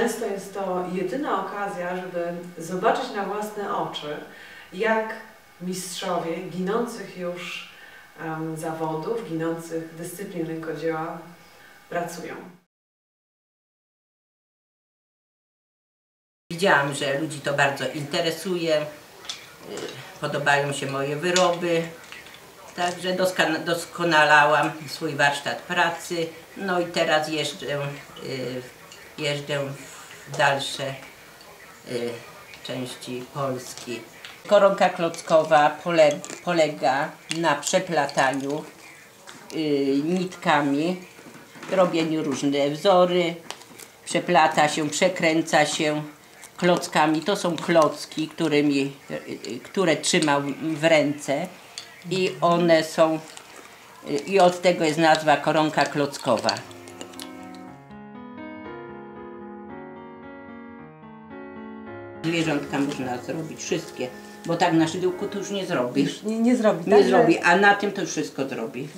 Często jest to jedyna okazja, żeby zobaczyć na własne oczy, jak mistrzowie ginących już em, zawodów, ginących dyscyplin rękodzieła pracują. Widziałam, że ludzi to bardzo interesuje, y, podobają się moje wyroby, także doskonalałam swój warsztat pracy. No i teraz jeżdżę, y, jeżdżę w dalsze y, części Polski. Koronka klockowa pole, polega na przeplataniu y, nitkami, robieniu różne wzory, przeplata się, przekręca się klockami. To są klocki, którymi, y, które trzymam w ręce i one są, y, i od tego jest nazwa koronka klockowa. Zwierzątka można zrobić wszystkie, bo tak na szydełku to już nie zrobisz. Nie, nie zrobi, Nie tak? zrobi, a na tym to już wszystko zrobi.